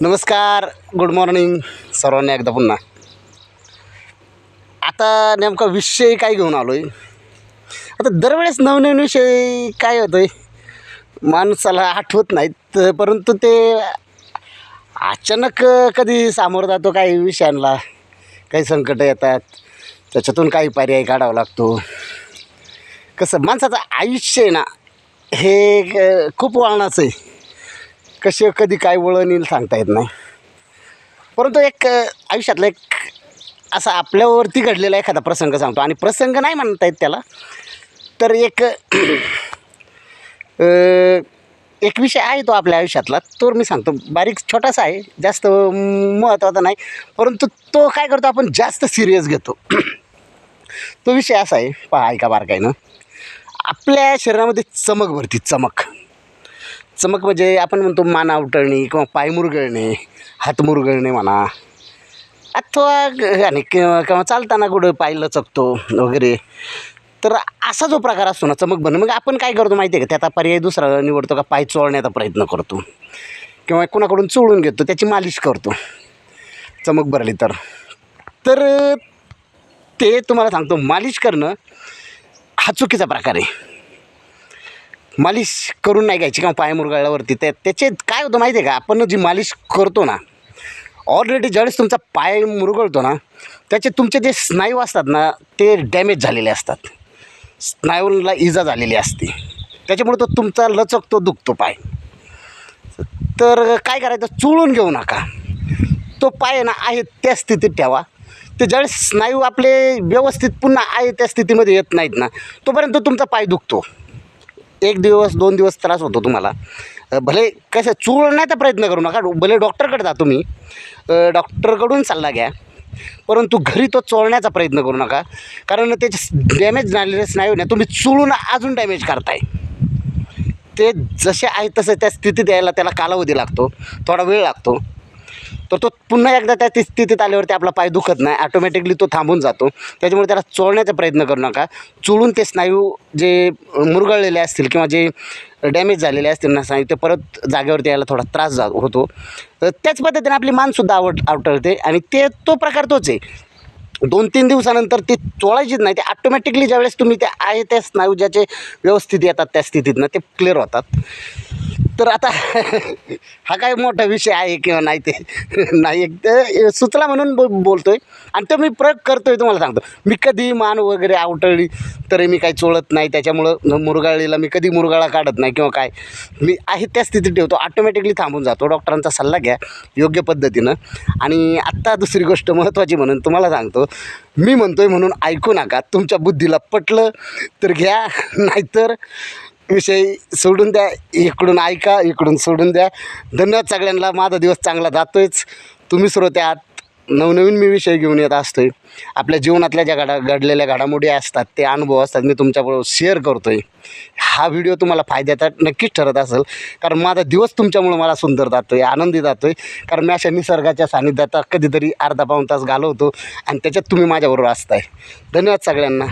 नमस्कार good morning सर्वांना एकदा पुन्हा. आता नेमका विषय काय घेऊन आलो आहे आता दरवेळेस नवनवीन विषय काय होतो आहे माणसाला आठवत नाहीत परंतु ते अचानक कधी सामोरं जातो काही विषयांना. काही संकटं येतात त्याच्यातून काही पर्याय काढावा लागतो. कसं माणसाचं आयुष्य आहे ना हे खूप वळणाचं आहे. कसे कधी काय वळण येईल सांगता येत नाही. परंतु एक आयुष्यातला एक असा आपल्यावरती घडलेला एखादा प्रसंग सांगतो. आणि प्रसंग नाही म्हणता येत त्याला. तर एक एक विषय आहे तो आपल्या आयुष्यातला. तो मी सांगतो. बारीक छोटासा आहे. जास्त महत्त्वाचा नाही. परंतु तो काय करतो आपण जास्त सिरियस घेतो. तो विषय असा आहे. पहा ऐका बारकाईनं. आपल्या शरीरामध्ये चमक भरती. चमक. चमक म्हणजे आपण म्हणतो मान आवटळणे किंवा पाय मुरगळणे हात मुरगळणे म्हणा. अथवा आणि किंवा चालताना कुठं पाय लचकतो वगैरे. तर असा जो प्रकार असतो ना चमक बनणं. मग आपण काय करतो माहिती आहे का त्याचा पर्याय दुसरा निवडतो का? पाय चोळण्याचा प्रयत्न करतो. किंवा कोणाकडून चोळून घेतो त्याची मालिश करतो. चमक भरली तर. तर ते तुम्हाला सांगतो मालिश करणं हा चुकीचा प्रकार आहे. मालिश करून नाही घ्यायची का पाय मुरगळल्यावरती? त्या त्याचे काय होतं माहिती आहे का? आपण जी मालिश करतो ना ऑलरेडी ज्यावेळेस तुमचा पाय मुरगळतो ना त्याचे तुमचे जे स्नायू असतात ना ते डॅमेज झालेले असतात. स्नायूला इजा झालेली असते. त्याच्यामुळे तो तुमचा लचकतो दुखतो पाय. तर काय करायचं? चुळून घेऊ नका. तो पाय आहे ना आहे त्या स्थितीत ठेवा. ते ज्यावेळेस स्नायू आपले व्यवस्थित पुन्हा आहे त्या स्थितीमध्ये येत नाहीत ना तोपर्यंत तुमचा पाय दुखतो. एक दिवस दोन दिवस त्रास होतो तुम्हाला. भले कसं चुळण्याचा प्रयत्न करू नका भले डॉक्टरकडे जा तुम्ही. डॉक्टरकडून सल्ला घ्या. परंतु घरी तो चोळण्याचा प्रयत्न करू नका. कारण त्याचे डॅमेज झालेले स्नायू ना तुम्ही चुळून अजून डॅमेज करताय. ते जसे आहे तसं त्या स्थितीत यायला त्याला कालावधी लागतो थोडा वेळ लागतो. तर तो पुन्हा एकदा त्या स्थितीत आल्यावरती आपला पाय दुखत नाही. ऑटोमॅटिकली तो थांबून जातो. त्याच्यामुळे त्याला चोळण्याचा प्रयत्न करू नका. चोळून ते स्नायू जे मुरगळलेले असतील किंवा जे डॅमेज झालेले असतील ना स्नायू ते परत जागेवरती यायला थोडा त्रास जा होतो. तर त्याच पद्धतीने आपली मानसुद्धा आवड आवटळते आणि ते तो प्रकार तोच आहे. दोन तीन दिवसानंतर ते चोळायचीच नाही. ते ऑटोमॅटिकली ज्यावेळेस तुम्ही त्या आहे त्या स्नायू ज्याचे व्यवस्थित येतात त्या स्थितीतनं ते क्लिअर होतात. तर आता हा काय मोठा विषय आहे किंवा नाही ते नाही एक तर सुचला म्हणून ब बोलतो आहे आणि तो मी प्रयोग करतो आहे तुम्हाला सांगतो. मी कधी मान वगैरे आवटळली तरी मी काही चोळत नाही. त्याच्यामुळं मुरगाळीला मी कधी मुरगाळा काढत नाही किंवा काय. मी आहे त्या स्थितीत ठेवतो. ऑटोमॅटिकली थांबून जातो. डॉक्टरांचा सल्ला घ्या योग्य पद्धतीनं. आणि आत्ता दुसरी गोष्ट महत्त्वाची म्हणून तुम्हाला सांगतो. मी म्हणतो आहे म्हणून ऐकू नका. तुमच्या बुद्धीला पटलं तर घ्या नाहीतर विषय सोडून द्या इकडून ऐका इकडून सोडून द्या. धन्यवाद सगळ्यांना माझा दिवस चांगला जातोयच. तुम्ही श्रोते आहात नवनवीन मी विषय घेऊन येत असतो आहे आपल्या जीवनातल्या ज्या घडा घडलेल्या घडामोडी असतात ते अनुभव असतात मी तुमच्याबरोबर शेअर करतो आहे हा व्हिडिओ तुम्हाला फायद्याचा नक्कीच ठरत असेल. कारण माझा दिवस तुमच्यामुळं मला सुंदर जातो आहे आनंदी जातो आहे कारण मी अशा निसर्गाच्या सानिध्यात कधीतरी अर्धा पाऊण तास घालवतो आणि त्याच्यात तुम्ही माझ्याबरोबर असताय. धन्यवाद सगळ्यांना.